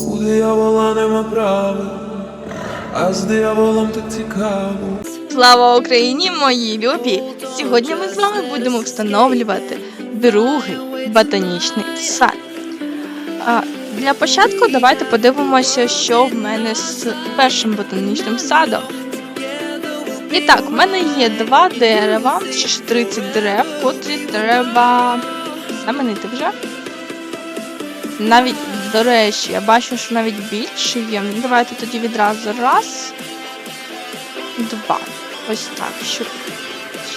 У диявола нема права, а з дияволом так цікаво. Слава Україні, мої любі! Сьогодні ми з вами будемо встановлювати другий ботанічний сад. А, для початку давайте подивимося, що в мене з першим ботанічним садом. І так, в мене є два дерева, ще ж 30 дерев, котрі треба замінити вже. Навіть, до речі, я бачу, що навіть більше є. Ну, Давайте тоді відразу раз, два. Ось так. Щоб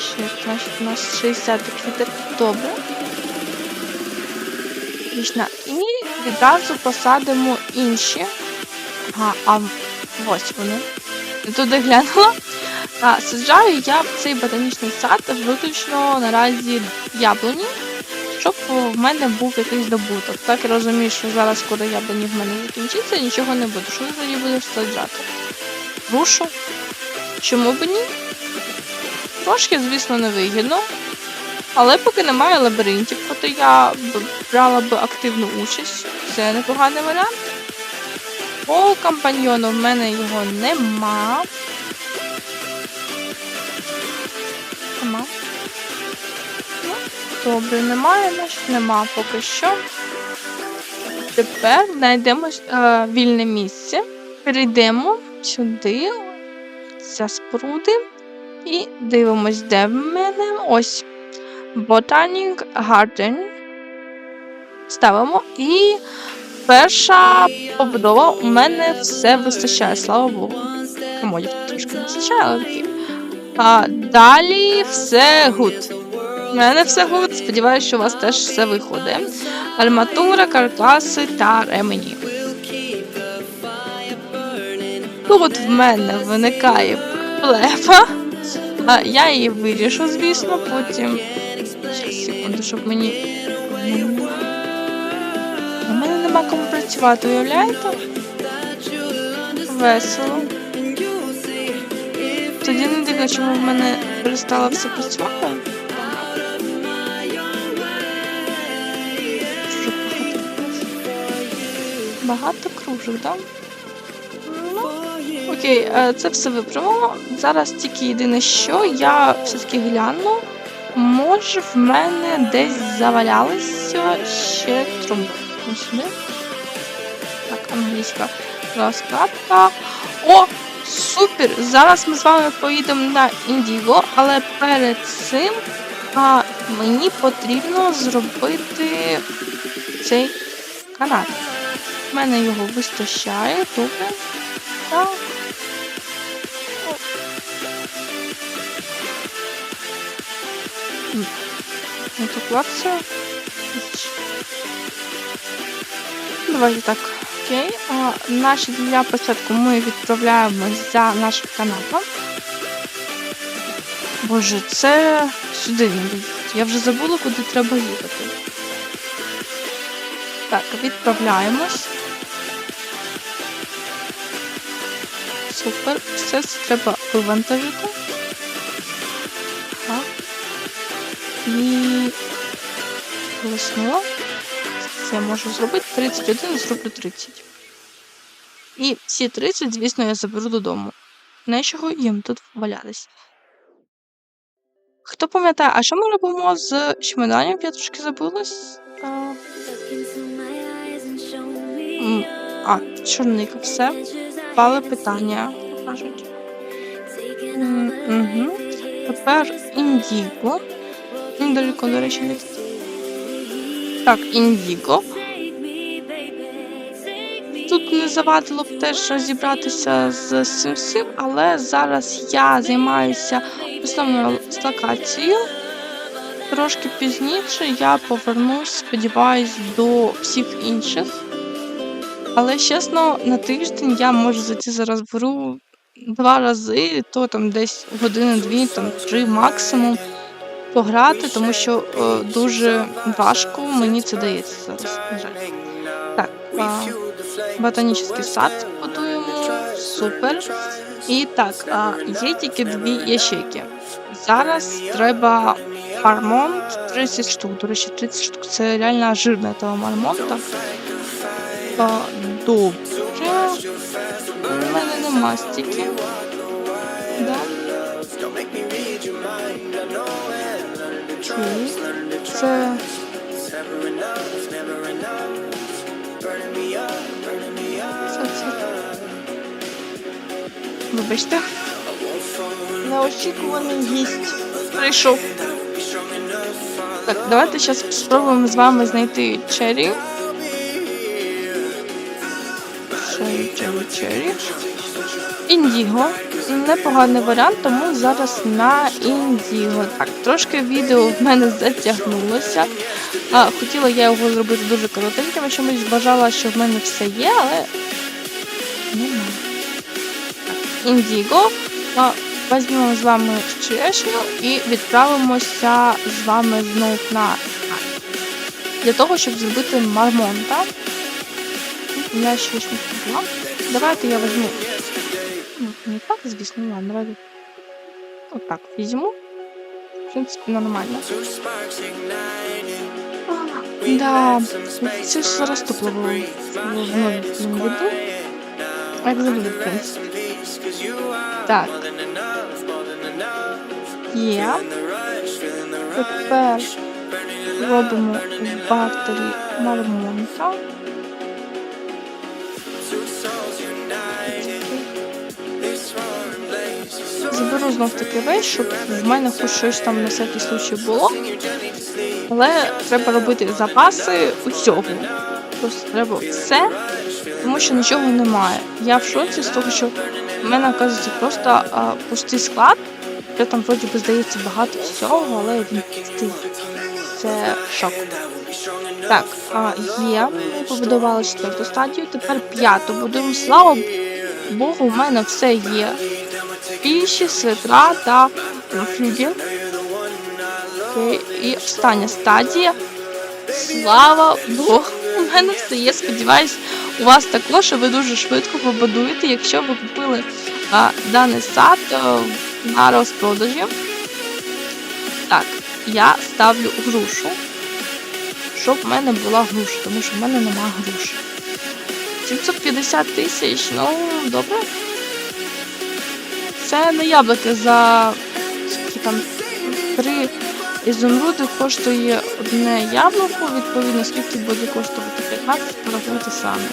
ще, у нас 60 квіток. Добре. Вічна. І відразу посадимо інші. Ага, а ось вони. Я Туди глянула. А, саджаю я в цей ботанічний сад виключно наразі яблуні, в мене був якийсь добуток. Так я розумію, що зараз, коли скоро яблуні в мене закінчиться, нічого не буде. Що я тоді буду саджати? Рушу. Чому б ні? Трошки, звісно, невигідно. Але поки немає лабіринтів, то я б брала б активну участь. Це непоганий варіант. По компаньйону в мене його нема. Нема. Ну, добре, немає, значить нема поки що. Тепер знайдемо е, вільне місце. Перейдемо сюди, ця споруди. І дивимось, де в мене. Ось. Botanic Garden. Ставимо. І перша побудова у мене все вистачає, слава Богу. Комодів трошки не вистачає, але. А далі все гуд. У мене все гуд. Сподіваюся, що у вас теж все виходить. Арматура, каркаси та ремені. Тут в мене виникає проблема. А, я її вирішу, звісно, потім. Щас, секунду, щоб мені. У мене нема кому працювати, уявляєте? Весело. Тоді не дивно, чому в мене перестало все працювати. Багато. Кружок, так? Ну, окей, е, це все виправимо. Зараз тільки єдине, що я все-таки гляну. Може, в мене десь завалялися ще трумби. Сюди. Так, англійська розкладка. О! Супер! Зараз ми з вами поїдемо на Індіго, але перед цим а, мені потрібно зробити цей канат. У мене його вистачає, добре. Так. О. М. Мотивація. Давайте так. Окей. А, наші для початку ми відправляємось за нашим канатом. Боже, це сюди не їхати. Я вже забула, куди треба їхати. Так, відправляємось. Супер. Все це треба вивантажити. Так. І колеснула. Це я можу зробити 31, зроблю 30. І всі 30, звісно, я заберу додому. Не чого їм тут валятись. Хто пам'ятає, а що ми робимо з чемоданів? Я трошки забулась. А чорника, все. Пали питання, кажуть. Тепер індіго. Недалеко, до речі, від. Так, індіго. Тут не завадило б теж розібратися з цим всім, але зараз я займаюся основною локацією. Трошки пізніше я повернусь, сподіваюсь, до всіх інших. Але чесно, на тиждень я можу зайти зараз беру два рази, то там десь години-дві, там три максимум пограти, тому що е, дуже важко мені це дається зараз. на жаль. Так, ботанічний сад будуємо. Супер. І так, а, є тільки дві ящики. Зараз треба мармонт 30 штук. До речі, 30 штук це реально жирне того мармонта. А, добре. У мене нема стільки. Да. Це. Це це. Вибачте. Неочікуваний гість прийшов. Так, давайте зараз спробуємо з вами знайти Черрі. Черрі. Індіго. Непоганий варіант, тому зараз на індіго. Так, трошки відео в мене затягнулося. А, хотіла я його зробити дуже коротеньким, чомусь бажала, що в мене все є, але немає. Індіго. Візьмемо з вами черешню і відправимося з вами знов на Для того, щоб зробити мармонта. Я ж не купила. Давайте я візьму. Ну, не так, звісно, ладно, давайте. Отак візьму. В принципі, нормально. Да, це ж зараз топливо вновь не буду. Як завжди, в принципі. Так. Є. Тепер робимо в бартері мармонта. Заберу знов таки весь, щоб в мене хоч щось там на всякий случай було. Але треба робити запаси усього. Просто треба все, тому що нічого немає. Я в шоці з того, що в мене оказується просто а, пустий склад. Де там вроді би здається багато всього, але він пустий. Це шок. Так, а, є. Ми побудували четверту стадію, тепер п'яту будуємо. Слава Богу, в мене все є. Піші, свитра та флюгель. І остання стадія. Слава Богу, у мене все є. Сподіваюсь, у вас також, і ви дуже швидко побудуєте, якщо ви купили а, даний сад а, на розпродажі. Так, я ставлю грушу, щоб в мене була груша, тому що в мене нема груші. 750 тисяч, ну добре. Це не яблуки за скільки там три ізумруди коштує одне яблуко, відповідно, скільки буде коштувати 15, порахуйте самі.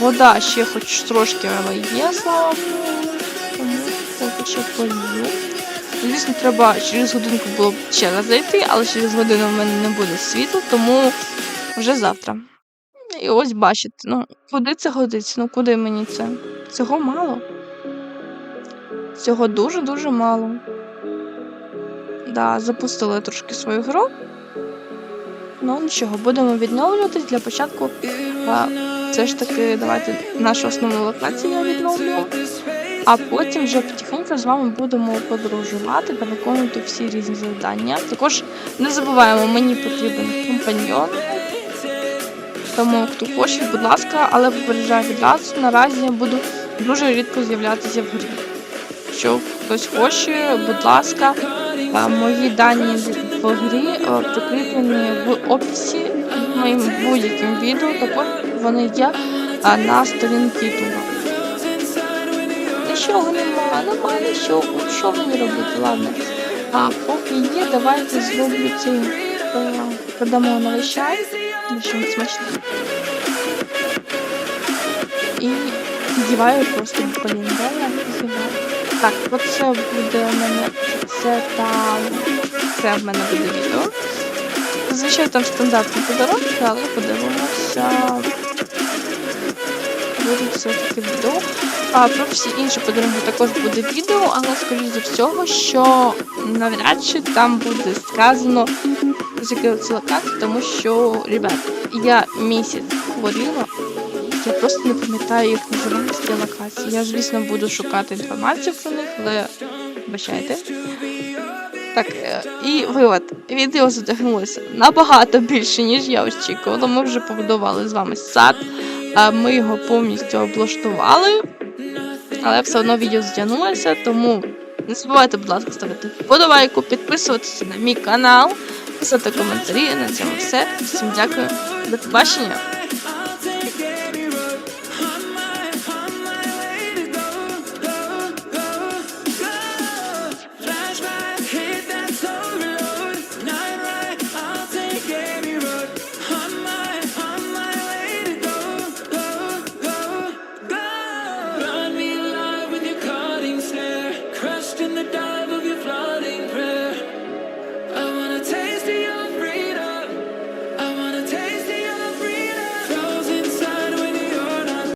Вода ще хоч трошки але є, слава Богу. Тому поки що полью. Звісно, треба через годинку було б ще раз зайти, але через годину в мене не буде світла, тому вже завтра. І ось бачите, ну куди це годиться? Ну куди мені це? Цього мало. Цього дуже-дуже мало. Да, запустили трошки свою гру. Ну нічого, будемо відновлюватись для початку. А, все ж таки, давайте нашу основну локацію я відновлю. А потім вже потихеньку з вами будемо подорожувати та виконувати всі різні завдання. Також не забуваємо, мені потрібен компаньйон. Тому хто хоче, будь ласка, але попереджаю відразу. Наразі я буду дуже рідко з'являтися в грі. Якщо хтось хоче, будь ласка, мої дані в грі а, прикріплені в описі під моїм будь-яким відео. Також вони є на сторінці Ютуба. Нічого нема, нема нічого. Що мені робити? Ладно. А поки є, давайте зроблю цей е, продамо новий чай. Він смачний. І діваю просто блін, де я діваю. Так, оце буде у мене. Це там. Це в мене буде відео. Зазвичай там стандартні подарунки, але подивимося. Буде все-таки відео. А про всі інші подарунки також буде відео, але скоріш за всього, що навряд чи там буде сказано з якої це локації, тому що, ребят, я місяць хворіла, я просто не пам'ятаю, як називаються ці локації. Я, звісно, буду шукати інформацію про них, але вибачайте. Так, е, і вивод. Відео затягнулося набагато більше, ніж я очікувала. Ми вже побудували з вами сад, ми його повністю облаштували. Але все одно відео затягнулося, тому не забувайте, будь ласка, ставити вподобайку, підписуватися на мій канал, писати коментарі. На цьому все. Всім дякую. До побачення.